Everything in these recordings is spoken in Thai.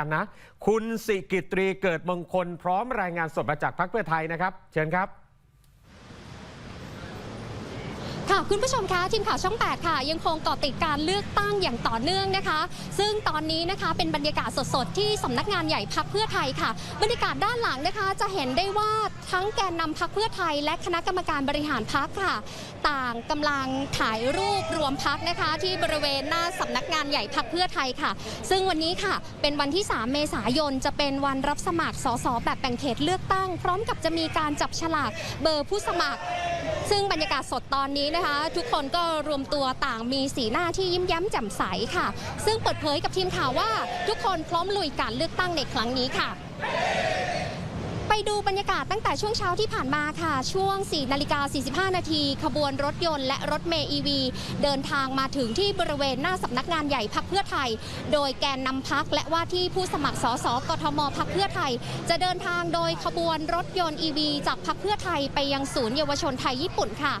กันนะคุณสิกิตรีเกิดมงคลพร้อมรายงานสดมาจากพรรคเพื่อไทยนะครับ เชิญครับ ค่ะคุณผู้ชมคะทีมข่าวช่อง 8 ค่ะ ยังคงเกาะติดการเลือกตั้งอย่างต่อเนื่องนะคะ ซึ่งตอนนี้นะคะเป็นบรรยากาศสดๆ ที่สำนักงานใหญ่พักเพื่อไทยค่ะ บรรยากาศด้านหลังนะคะ จะเห็นได้ว่าทั้งแกนนำพักเพื่อไทย และคณะกรรมการบริหารพักค่ะ ต่างกำลังถ่ายรูปรวมพักนะคะ ที่บริเวณหน้าสำนักงานใหญ่พักเพื่อไทยค่ะ ซึ่งวันนี้ค่ะ เป็นวันที่ 3 เมษายนจะเป็นวันรับสมัครสสแบบแบ่งเขตเลือกตั้ง พร้อมกับจะมีการจับฉลากเบอร์ผู้สมัคร ซึ่งบรรยากาศสดตอนนี้นะคะ ทุกคนก็รวมตัวต่างมีสีหน้าที่ยิ้มแย้มแจ่มใสค่ะ ซึ่งเปิดเผยกับทีมข่าวว่าทุกคนพร้อมลุยการเลือกตั้งในครั้งนี้ค่ะ รรยากาศตั้งแต่ช่วงเช้าที่ผ่านมาค่ะ ช่วง 4 นาฬิกา 45 นาที ขบวนรถยนต์และรถเมย์อีวีเดินทางมาถึงที่บริเวณหน้าสำนักงานใหญ่พักเพื่อไทย โดยแกนนำพักและว่าที่ผู้สมัครสสกทมพักเพื่อไทย จะเดินทางโดยขบวนรถยนต์อีวีจากพักเพื่อไทยไปยังศูนย์เยาวชนไทยญี่ปุ่นค่ะ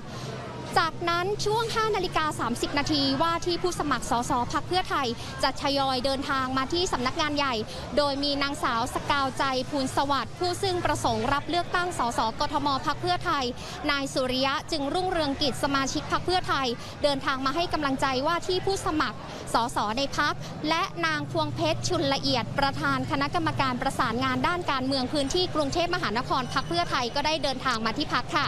จากนั้นช่วง 5 นาฬิกา 30 นาทีว่าที่ผู้สมัครสสพักเพื่อไทย จะทยอยเดินทางมาที่สำนักงานใหญ่ โดยมีนางสาวสกาวใจภูลสวัสดิ์ผู้ซึ่งประสงค์รับเลือกตั้งสสกทมพักเพื่อไทย นายสุริยะจึงรุ่งเรืองกิจสมาชิกพักเพื่อไทย เดินทางมาให้กำลังใจว่าที่ผู้สมัครสสในพักและนางพวงเพชรชุนละเอียดประธานคณะกรรมการประสานงานด้านการเมืองพื้นที่กรุงเทพมหานครพักเพื่อไทยก็ได้เดินทางมาที่พักค่ะ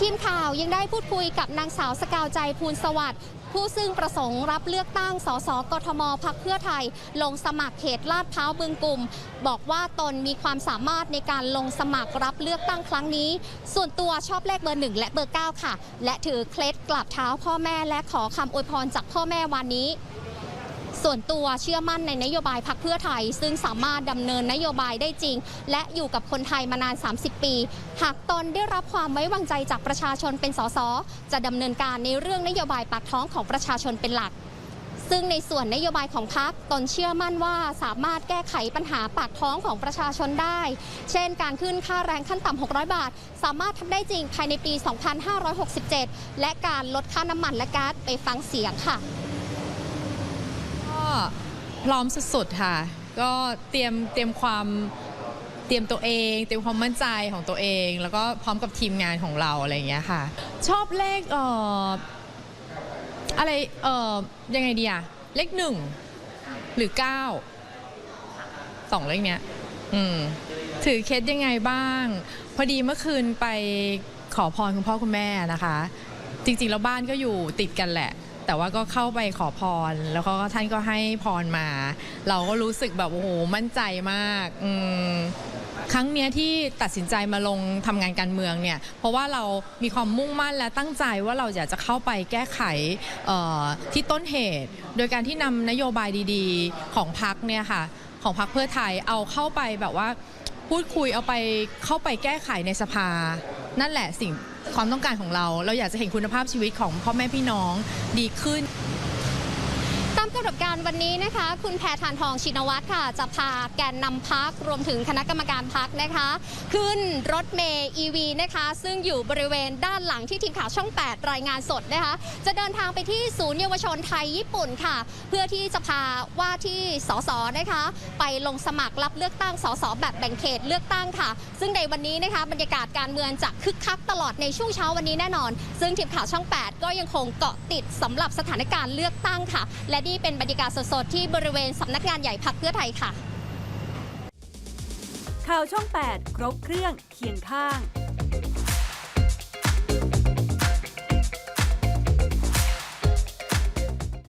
ทีมข่าวยังได้พูดคุยกับนางสาวสกาวใจภูลสวัสดิ์ผู้ซึ่งประสงค์รับเลือกตั้ง สส กทม พักเพื่อไทย ลงสมัครเขตลาดพร้าวบึงกลุ่ม บอกว่าตนมีความสามารถในการลงสมัครรับเลือกตั้งครั้งนี้ ส่วนตัวชอบเลขเบอร์หนึ่งและเบอร์เก้าค่ะ และถือเคล็ดกราบเท้าพ่อแม่และขอคำอวยพรจากพ่อแม่วันนี้ ส่วนตัวเชื่อมั่นในนโยบายพักเพื่อไทย ซึ่งสามารถดำเนินนโยบายได้จริง และอยู่กับคนไทยมานาน 30 ปี หากตนได้รับความไว้วางใจจากประชาชนเป็นสสจะดำเนินการในเรื่องนโยบายปากท้องของประชาชนเป็นหลักซึ่งในส่วนนโยบายของพักตนเชื่อมั่นว่าสามารถแก้ไขปัญหาปากท้องของประชาชนได้ เช่น การขึ้นค่าแรงขั้นต่ำ 600 บาท สามารถทำได้จริงภายในปี 2567 และการลดค่าน้ำมันและก๊าซไปฟังเสียงค่ะ พร้อมสุดๆค่ะ ก็เตรียมเตรียมความเตรียมตัวเอง เตรียมความมั่นใจของตัวเอง แล้วก็พร้อมกับทีมงานของเราอะไรอย่างเงี้ยค่ะ ชอบเลขเอ่ออะไรเอ่อยังไงดีอะเลขหนึ่งหรือเก้าสองเลขเนี้ยอืมถือเคสยังไงบ้าง พอดีเมื่อคืนไปขอพรคุณพ่อคุณแม่นะคะ จริงๆแล้วบ้านก็อยู่ติดกันแหละ แต่ว่าก็เข้าไปขอพร แล้วก็ท่านก็ให้พรมา เราก็รู้สึกแบบโอ้โหมั่นใจมากอืมครั้งเนี้ยที่ตัดสินใจมาลงทำงานการเมืองเนี่ย เพราะว่าเรามีความมุ่งมั่นและตั้งใจว่าเราอยากจะเข้าไปแก้ไขเอ่อที่ต้นเหตุ โดยการที่นำนโยบายดีๆ ของพักเนี่ยค่ะ ของพักเพื่อไทยเอาเข้าไปแบบว่าพูดคุยเอาไปเข้าไปแก้ไขในสภา นั่นแหละสิ่ง ความต้องการของเรา เราอยากจะเห็นคุณภาพชีวิตของพ่อแม่พี่น้องดีขึ้นำหนดการวันนี้นะคะ คุณแพทานทองชินวัตรค่ะ จะพาแกนนำพักรวมถึงคณะกรรมการพักนะคะ ขึ้นรถเมย์ EV นะคะ ซึ่งอยู่บริเวณด้านหลังที่ทีมข่าวช่อง 8 รายงานสดนะคะ จะเดินทางไปที่ศูนย์เยาวชนไทยญี่ปุ่นค่ะ เพื่อที่จะพาว่าที่สสนะคะ ไปลงสมัครรับเลือกตั้งสสแบบแบ่งเขตเลือกตั้งค่ะ ซึ่งในวันนี้นะคะบรรยากาศการเมืองจะคึกคักตลอดในช่วงเช้าวันนี้แน่นอน ซึ่งทีมข่าวช่อง 8 ก็ยังคงเกาะติดสำหรับสถานการณ์เลือกตั้งค่ะ และนี่เป็นเป็นบรรยากาศสดๆ ที่บริเวณสำนักงานใหญ่พักเพื่อไทยค่ะ ข่าวช่อง 8 ครบเครื่องเคียงข้าง